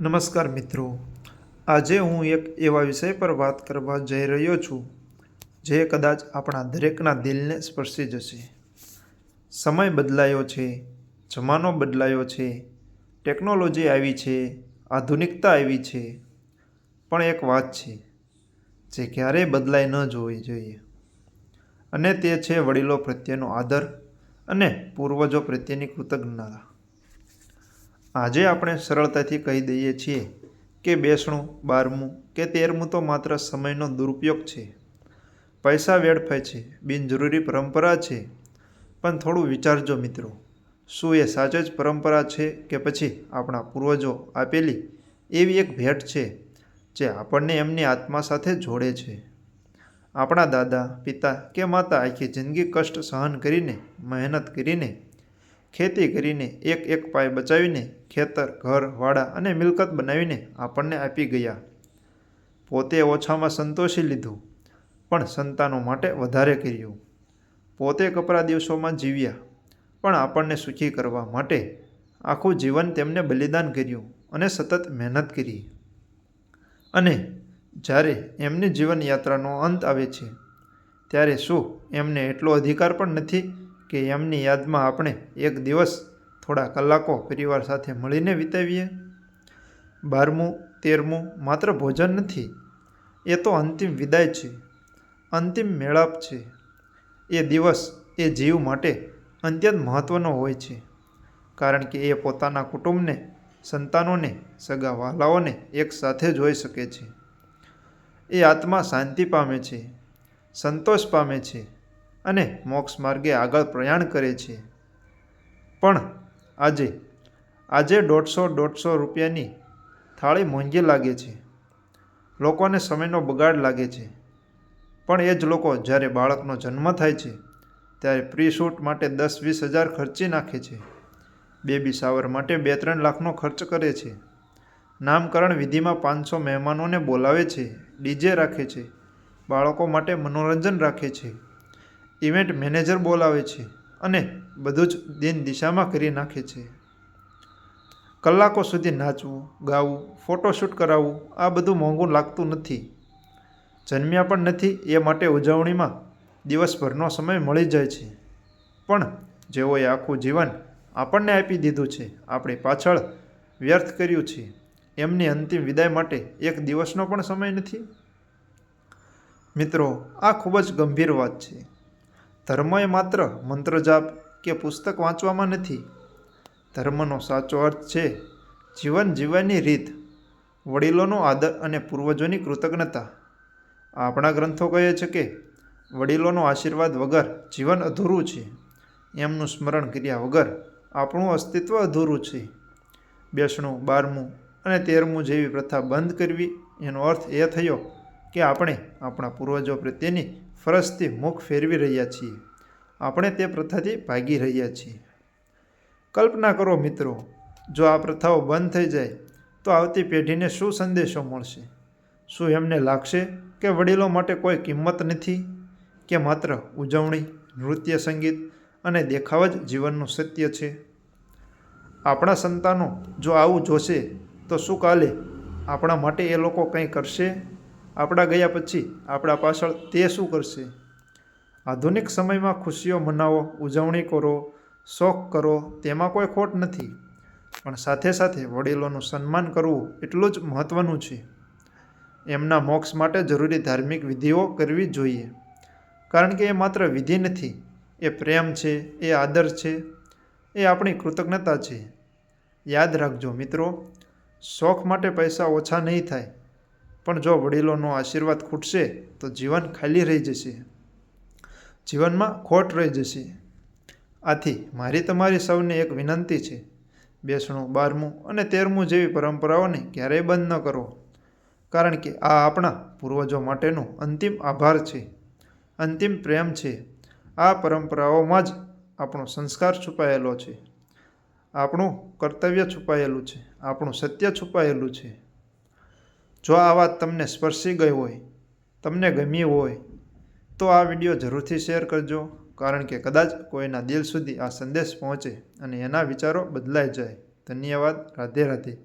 નમસ્કાર મિત્રો. આજે હું એક એવા વિષય પર વાત કરવા જઈ રહ્યો છું, જે કદાચ આપણા દરેકના દિલને સ્પર્શી જશે. સમય બદલાયો છે, જમાનો બદલાયો છે, ટેકનોલોજી આવી છે, આધુનિકતા આવી છે. પણ એક વાત છે, જે ક્યારેય બદલાઈ ન જોવી જોઈએ. અને તે છે વડીલો પ્રત્યેનો આદર અને પૂર્વજો પ્રત્યેની કૃતજ્ઞતા. આજે આપણે સરળતાથી કહી દઈએ છીએ કે બેસણું, બારમું કે તેરમું તો માત્ર સમયનો દુરુપયોગ છે. પૈસા વેડફાય છે, બિનજરૂરી પરંપરા છે. પણ થોડું વિચારજો મિત્રો, શું એ સાચે જ પરંપરા છે કે પછી આપણા પૂર્વજો આપેલી એવી એક ભેટ છે જે આપણને એમની આત્મા સાથે જોડે છે? આપણા દાદા, પિતા કે માતા આખી જિંદગી કષ્ટ સહન કરીને, મહેનત કરીને ખેતી કરીને એક એક પાય બચાવીને ખેતર, ઘર, વાડા અને મિલકત બનાવીને આપણને આપી ગયા. પોતે ઓછામાં સંતોષી લીધું, પણ સંતાનો માટે વધારે કર્યું. પોતે કપરા દિવસોમાં જીવ્યા, પણ આપણને સુખી કરવા માટે આખું જીવન તેમને બલિદાન કર્યું અને સતત મહેનત કરી. અને જ્યારે એમની જીવનયાત્રાનો અંત આવે છે, ત્યારે શું એમને એટલો અધિકાર પણ નથી કે એમની યાદમાં આપણે એક દિવસ થોડા કલાકો પરિવાર સાથે મળીને વિતાવીએ. બારમું, તેરમું માત્ર ભોજન નથી, એ તો અંતિમ વિદાય છે, અંતિમ મેળાપ છે. એ દિવસ એ જીવ માટે અત્યંત મહત્ત્વનો હોય છે, કારણ કે એ પોતાના કુટુંબને, સંતાનોને, સગા વહાલાઓને એક સાથે જોઈ શકે છે. એ આત્મા શાંતિ પામે છે, સંતોષ પામે છે અને મોક્ષ માર્ગે આગળ પ્રયાણ કરે છે. પણ આજે આજે દોઢસો દોઢસો રૂપિયાની થાળી મોંઘી લાગે છે. લોકોને સમયનો બગાડ લાગે છે. પણ એ જ લોકો જ્યારે બાળકનો જન્મ થાય છે, ત્યારે પ્રી માટે દસ વીસ હજાર ખર્ચી નાખે છે. બેબી શાવર માટે બે ત્રણ લાખનો ખર્ચ કરે છે. નામકરણ વિધિમાં પાંચસો મહેમાનોને બોલાવે છે, ડીજે રાખે છે, બાળકો માટે મનોરંજન રાખે છે. ઇવેન્ટ મેનેજર બોલાવે છે અને બધું જ દિન દિશામાં કરી નાખે છે. કલાકો સુધી નાચવું, ગાવું, ફોટોશૂટ કરાવવું, આ બધું મોંઘું લાગતું નથી. જન્મ્યા પણ નથી એ માટે ઉજવણીમાં દિવસભરનો સમય મળી જાય છે. પણ જેઓએ આખું જીવન આપણને આપી દીધું છે, આપણી પાછળ વ્યર્થ કર્યું છે, એમની અંતિમ વિદાય માટે એક દિવસનો પણ સમય નથી. મિત્રો, આ ખૂબ જ ગંભીર વાત છે. ધર્મ એ માત્ર મંત્ર જાપ કે પુસ્તક વાંચવામાં નથી. ધર્મનો સાચો અર્થ છે જીવન જીવવાની રીત, વડીલોનો આદર અને પૂર્વજોની કૃતજ્ઞતા. આપણા ગ્રંથો કહે છે કે, વડીલોનો આશીર્વાદ વગર જીવન અધૂરું છે. એમનું સ્મરણ કર્યા વગર આપણું અસ્તિત્વ અધૂરું છે. બેસણું, બારમું અને તેરમું જેવી પ્રથા બંધ કરવી, એનો અર્થ એ થયો કે આપણે આપણા પૂર્વજો પ્રત્યેની ફરજથી મુખ ફેરવી રહ્યા છીએ. આપણે તે પ્રથાથી ભાગી રહ્યા છીએ. કલ્પના કરો મિત્રો, જો આ પ્રથાઓ બંધ થઈ જાય, તો આવતી પેઢીને શું સંદેશો મળશે? શું એમને લાગશે કે વડીલો માટે કોઈ કિંમત નથી? કે માત્ર ઉજવણી, નૃત્ય સંગીત અને દેખાવ જ જીવનનું સત્ય છે? આપણા સંતાનો જો આવું જોશે, તો શું કાલે આપણા માટે એ લોકો કંઈ કરશે? આપણા ગયા પછી આપણા પાછળ તે શું કરશે? આધુનિક સમયમાં ખુશીઓ મનાવો, ઉજવણી કરો, શોખ કરો, તેમાં કોઈ ખોટ નથી. પણ સાથે સાથે વડીલોનું સન્માન કરવું એટલું જ મહત્ત્વનું છે. એમના મોક્ષ માટે જરૂરી ધાર્મિક વિધિઓ કરવી જોઈએ. કારણ કે એ માત્ર વિધિ નથી, એ પ્રેમ છે, એ આદર છે, એ આપણી કૃતજ્ઞતા છે. યાદ રાખજો મિત્રો, શોખ માટે પૈસા ઓછા નહીં થાય. પણ જો વડીલોનો આશીર્વાદ ખૂટશે, તો જીવન ખાલી રહી જશે. જીવનમાં ખોટ રહી જશે. આથી મારી તમારી સૌને એક વિનંતી છે. બેસણું, બારમું અને તેરમું જેવી પરંપરાઓને ક્યારેય બંધ ન કરો. કારણ કે આ આપણા પૂર્વજો માટેનો અંતિમ આભાર છે. અંતિમ પ્રેમ છે. આ પરંપરાઓમાં જ આપણો સંસ્કાર છુપાયેલો છે. આપણું કર્તવ્ય છુપાયેલું છે. આપણું સત્ય છુપાયેલું છે. જો આ વાત તમને સ્પર્શી ગઈ હોય, તમને ગમી હોય, તો આ વીડિયો જરૂરથી શેર કરજો, કારણ કે કદાચ કોઈના દિલ સુધી આ સંદેશ પહોંચે અને એના વિચારો બદલાઈ જાય. ધન્યવાદ. રાધે રાધે.